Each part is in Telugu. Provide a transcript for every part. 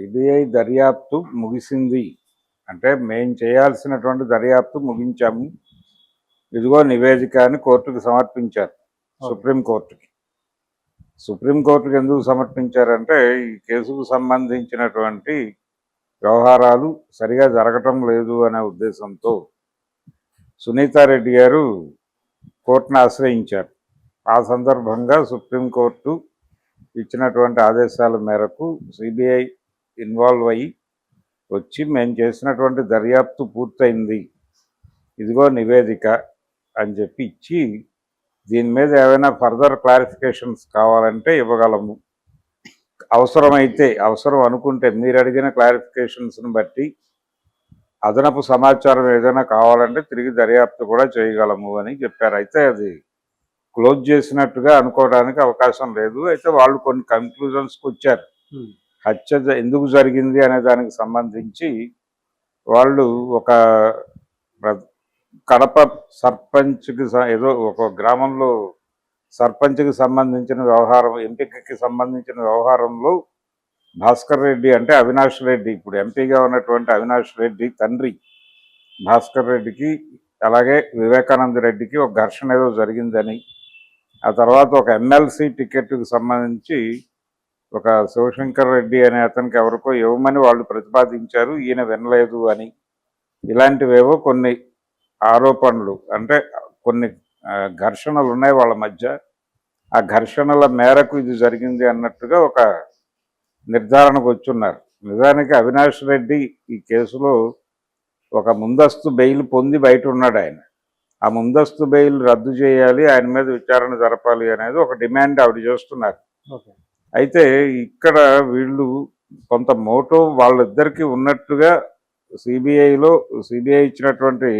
సిబిఐ దర్యాప్తు ముగిసింది. అంటే మేం చేయాల్సినటువంటి దర్యాప్తు ముగించాము. ఇదిగో నివేదిక అని కోర్టుకు సమర్పించారు. సుప్రీంకోర్టుకి సుప్రీంకోర్టుకి ఎందుకు సమర్పించారంటే ఈ కేసుకు సంబంధించినటువంటి వ్యవహారాలు సరిగా జరగటం లేదు అనే ఉద్దేశంతో సునీతారెడ్డి గారు కోర్టును ఆశ్రయించారు. ఆ సందర్భంగా సుప్రీంకోర్టు ఇచ్చినటువంటి ఆదేశాల మేరకు సిబిఐ ఇన్వాల్వ్ అయ్యి వచ్చి మేము చేసినటువంటి దర్యాప్తు పూర్తయింది. ఇదిగో నివేదిక అని చెప్పి ఇచ్చి దీని మీద ఏమైనా ఫర్దర్ క్లారిఫికేషన్స్ కావాలంటే ఇవ్వగలము. అవసరమైతే అవసరం అనుకుంటే మీరు అడిగిన క్లారిఫికేషన్స్ని బట్టి అదనపు సమాచారం ఏదైనా కావాలంటే తిరిగి దర్యాప్తు కూడా చేయగలము అని చెప్పారు. అయితే అది క్లోజ్ చేసినట్టుగా అనుకోవడానికి అవకాశం లేదు. అయితే వాళ్ళు కొన్ని కంక్లూజన్స్కి వచ్చారు hmm. హత్య ఎందుకు జరిగింది అనే దానికి సంబంధించి వాళ్ళు ఒక కడప సర్పంచ్కి ఏదో ఒక గ్రామంలో సర్పంచ్కి సంబంధించిన వ్యవహారం ఎంపికకి సంబంధించిన వ్యవహారంలో భాస్కర్ రెడ్డి అంటే అవినాష్ రెడ్డి ఇప్పుడు ఎంపీగా ఉన్నటువంటి అవినాష్ రెడ్డి తండ్రి భాస్కర్ రెడ్డికి అలాగే వివేకానంద రెడ్డికి ఒక ఘర్షణ ఏదో జరిగిందని ఆ తర్వాత ఒక ఎమ్మెల్సీ టికెట్కి సంబంధించి ఒక శివశంకర్ రెడ్డి అనే అతనికి ఎవరికో ఇవ్వమని వాళ్ళు ప్రతిపాదించారు. ఈయన వినలేదు అని. ఇలాంటివేవో కొన్ని ఆరోపణలు అంటే కొన్ని ఘర్షణలు ఉన్నాయి వాళ్ళ మధ్య. ఆ ఘర్షణల మేరకు ఇది జరిగింది అన్నట్టుగా ఒక నిర్ధారణకు వచ్చున్నారు. నిజానికి అవినాష్ రెడ్డి ఈ కేసులో ఒక ముందస్తు బెయిల్ పొంది బయట ఉన్నాడు ఆయన. ఆ ముందస్తు బెయిల్ రద్దు చేయాలి ఆయన మీద విచారణ జరపాలి అనేది ఒక డిమాండ్ ఆవిడ చేస్తున్నారు. ఓకే. అయితే ఇక్కడ వీళ్ళు కొంత మోటో వాళ్ళిద్దరికీ ఉన్నట్టుగా సిబిఐలో సిబిఐ ఇచ్చినటువంటి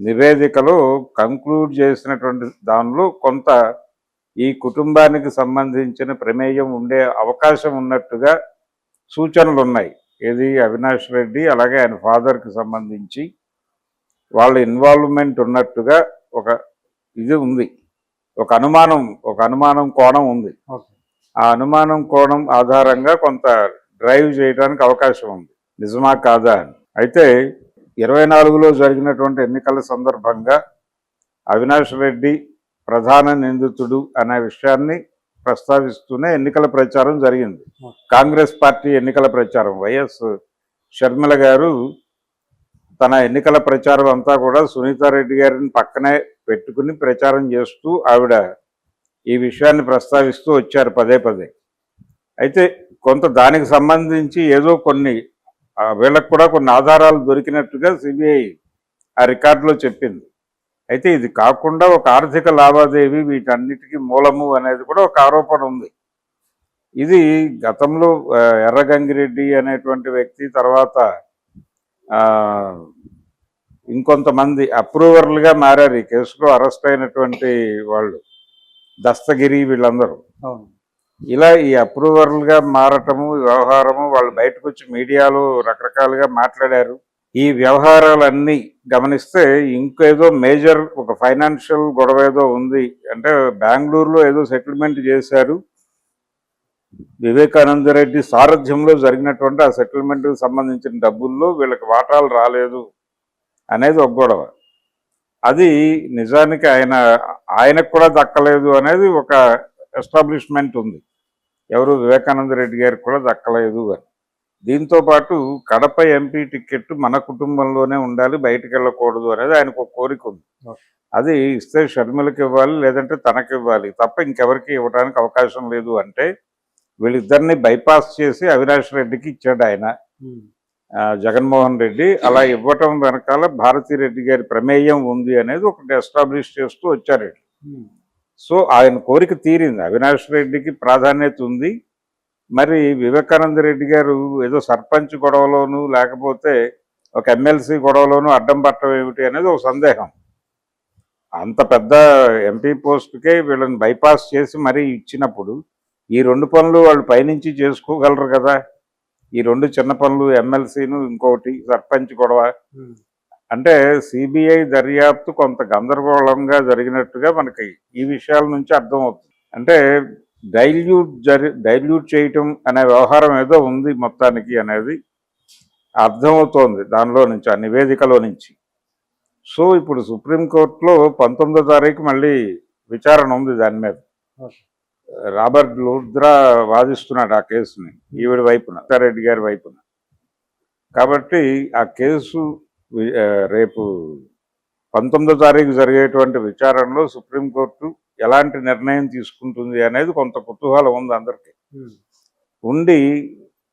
నివేదికలో కంక్లూడ్ చేసినటువంటి దానిలో కొంత ఈ కుటుంబానికి సంబంధించిన ప్రమేయం ఉండే అవకాశం ఉన్నట్టుగా సూచనలు ఉన్నాయి. ఏది అవినాష్ రెడ్డి అలాగే ఆయన ఫాదర్కి సంబంధించి వాళ్ళ ఇన్వాల్వ్మెంట్ ఉన్నట్టుగా ఒక ఇది ఉంది. ఒక అనుమానం ఒక అనుమానం కోణం ఉంది. ఓకే. ఆ అనుమానం కోణం ఆధారంగా కొంత డ్రైవ్ చేయడానికి అవకాశం ఉంది. నిజమా కాదా అని. అయితే ఇరవై నాలుగులో జరిగినటువంటి ఎన్నికల సందర్భంగా అవినాష్ రెడ్డి ప్రధాన నిందితుడు అనే విషయాన్ని ప్రస్తావిస్తూనే ఎన్నికల ప్రచారం జరిగింది. కాంగ్రెస్ పార్టీ ఎన్నికల ప్రచారం. వైఎస్ షర్మిల గారు తన ఎన్నికల ప్రచారం అంతా కూడా సునీతారెడ్డి గారిని పక్కనే పెట్టుకుని ప్రచారం చేస్తూ ఆవిడ ఈ విషయాన్ని ప్రస్తావిస్తూ వచ్చారు పదే పదే. అయితే కొంత దానికి సంబంధించి ఏదో కొన్ని వీళ్ళకు కూడా కొన్ని ఆధారాలు దొరికినట్టుగా సిబిఐ ఆ రికార్డులో చెప్పింది. అయితే ఇది కాకుండా ఒక ఆర్థిక లావాదేవీ వీటన్నిటికీ మూలము అనేది కూడా ఒక ఆరోపణ ఉంది. ఇది గతంలో ఎర్రగంగిరెడ్డి అనేటువంటి వ్యక్తి తర్వాత ఇంకొంతమంది అప్రూవర్లుగా మారారు. ఈ కేసులో అరెస్ట్ అయినటువంటి వాళ్ళు. దస్తగిరి వీళ్ళందరూ. ఇలా ఈ అప్రూవర్లుగా మారటము వ్యవహారము వాళ్ళు బయటకు వచ్చి మీడియాలో రకరకాలుగా మాట్లాడారు. ఈ వ్యవహారాలన్నీ గమనిస్తే ఇంకేదో మేజర్ ఒక ఫైనాన్షియల్ గొడవ ఏదో ఉంది. అంటే బెంగళూరులో ఏదో సెటిల్మెంట్ చేశారు. వివేకానంద రెడ్డి సారథ్యంలో జరిగినటువంటి ఆ సెటిల్మెంట్కి సంబంధించిన డబ్బుల్లో వీళ్ళకి వాటాలు రాలేదు. అనేది ఒక గొడవ. అది నిజానికి ఆయన ఆయనకు కూడా దక్కలేదు అనేది ఒక ఎస్టాబ్లిష్మెంట్ ఉంది. ఎవరు వివేకానంద రెడ్డి గారికి కూడా దక్కలేదు అని. దీంతో పాటు కడప ఎంపీ టికెట్ మన కుటుంబంలోనే ఉండాలి బయటికి వెళ్ళకూడదు అనేది ఆయనకు ఒక కోరిక ఉంది. అది ఇస్తే షర్మిలకి ఇవ్వాలి లేదంటే తనకి ఇవ్వాలి తప్ప ఇంకెవరికి ఇవ్వడానికి అవకాశం లేదు అంటే వీళ్ళిద్దరిని బైపాస్ చేసి అవినాష్ రెడ్డికి ఇచ్చాడు ఆయన. జగన్మోహన్ రెడ్డి అలా ఇవ్వటం వెనకాల భారతీ రెడ్డి గారి ప్రమేయం ఉంది అనేది ఒకటి ఎస్టాబ్లిష్ చేస్తూ వచ్చారు. సో ఆయన కోరిక తీరింది. అవినాష్ రెడ్డికి ప్రాధాన్యత ఉంది. మరి వివేకానంద రెడ్డి గారు ఏదో సర్పంచ్ గొడవలోను లేకపోతే ఒక ఎమ్మెల్సీ గొడవలోను అడ్డం పట్టడం ఏమిటి అనేది ఒక సందేహం. అంత పెద్ద ఎంపీ పోస్ట్కే వీళ్ళని బైపాస్ చేసి మరీ ఇచ్చినప్పుడు ఈ రెండు పనులు వాళ్ళు పైనుంచి చేసుకోగలరు కదా? ఈ రెండు చిన్న పనులు ఎమ్మెల్సీను ఇంకొకటి సర్పంచ్ గొడవ. అంటే సిబిఐ దర్యాప్తు కొంత గందరగోళంగా జరిగినట్టుగా మనకి ఈ విషయాల నుంచి అర్థమవుతుంది అంటే డైల్యూట్ జరి డైల్యూట్ చేయటం అనే వ్యవహారం ఏదో ఉంది మొత్తానికి అనేది అర్థమవుతోంది దానిలో నుంచి ఆ నివేదికలో నుంచి సో ఇప్పుడు సుప్రీంకోర్టులో పంతొమ్మిదో తారీఖు మళ్ళీ విచారణ ఉంది దాని మీద. రాబర్ట్ లుద్రా వాదిస్తున్నాడు ఆ కేసుని ఈవిడ వైపున రెడ్డి గారి వైపున. కాబట్టి ఆ కేసు రేపు పంతొమ్మిదో తారీఖు జరిగేటువంటి విచారణలో సుప్రీంకోర్టు ఎలాంటి నిర్ణయం తీసుకుంటుంది అనేది కొంత కుతూహలం ఉంది అందరికీ. ఉండి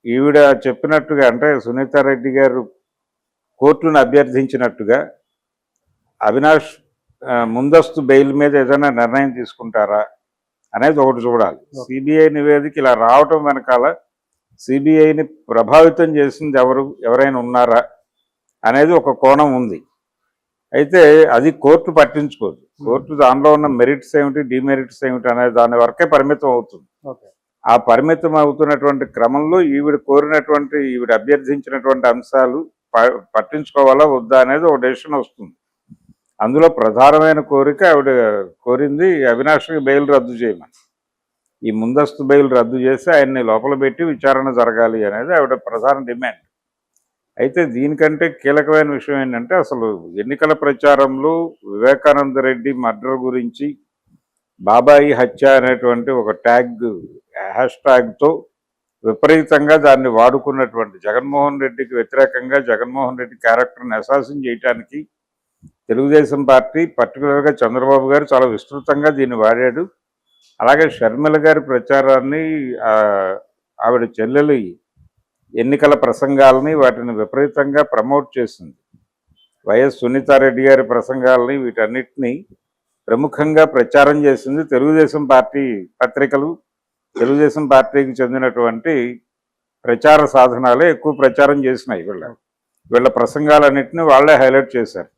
ఈవిడ చెప్పినట్టుగా అంటే సునీతారెడ్డి గారు కోర్టును అభ్యర్థించినట్టుగా అవినాష్ ముందస్తు బెయిల్ మీద ఏదైనా నిర్ణయం తీసుకుంటారా? అనేది ఒకటి చూడాలి. సిబిఐ నివేదిక ఇలా రావటం వెనకాల సిబిఐని ప్రభావితం చేసింది ఎవరు ఎవరైనా ఉన్నారా అనేది ఒక కోణం ఉంది. అయితే అది కోర్టు పట్టించుకోదు. కోర్టు దానిలో ఉన్న మెరిట్స్ ఏమిటి డిమెరిట్స్ ఏమిటి అనేది దాని వరకే పరిమితం అవుతుంది. ఆ పరిమితం అవుతున్నటువంటి క్రమంలో ఈవిడ కోరినటువంటి ఈవిడ అభ్యర్థించినటువంటి అంశాలు ప- పట్టించుకోవాలా వద్దా అనేది ఒక డెసిషన్ వస్తుంది. అందులో ప్రధానమైన కోరిక ఆవిడ కోరింది అవినాష్కి బెయిల్ రద్దు చేయమని. ఈ ముందస్తు బెయిల్ రద్దు చేసి ఆయన్ని లోపల పెట్టి విచారణ జరగాలి అనేది ఆవిడ ప్రధాన డిమాండ్. అయితే దీనికంటే కీలకమైన విషయం ఏంటంటే అసలు ఎన్నికల ప్రచారంలో వివేకానంద రెడ్డి మర్డర్ గురించి బాబాయి హత్య అనేటువంటి ఒక ట్యాగ్ హ్యాష్ ట్యాగ్తో విపరీతంగా దాన్ని వాడుకున్నటువంటి జగన్మోహన్ రెడ్డికి వ్యతిరేకంగా జగన్మోహన్ రెడ్డి క్యారెక్టర్ని అసాసిన్ చేయటానికి తెలుగుదేశం పార్టీ పర్టికులర్గా చంద్రబాబు గారు చాలా విస్తృతంగా దీన్ని వాడాడు. అలాగే షర్మిల గారి ప్రచారాన్ని ఆవిడ చెల్లెలి ఎన్నికల ప్రసంగాలని వాటిని విపరీతంగా ప్రమోట్ చేసింది. వైఎస్ సునీతారెడ్డి గారి ప్రసంగాలని వీటన్నిటిని ప్రముఖంగా ప్రచారం చేసింది తెలుగుదేశం పార్టీ పత్రికలు తెలుగుదేశం పార్టీకి చెందినటువంటి ప్రచార సాధనాలే ఎక్కువ ప్రచారం చేసినాయి వీళ్ళ వీళ్ళ ప్రసంగాలన్నింటినీ వాళ్ళే హైలైట్ చేశారు.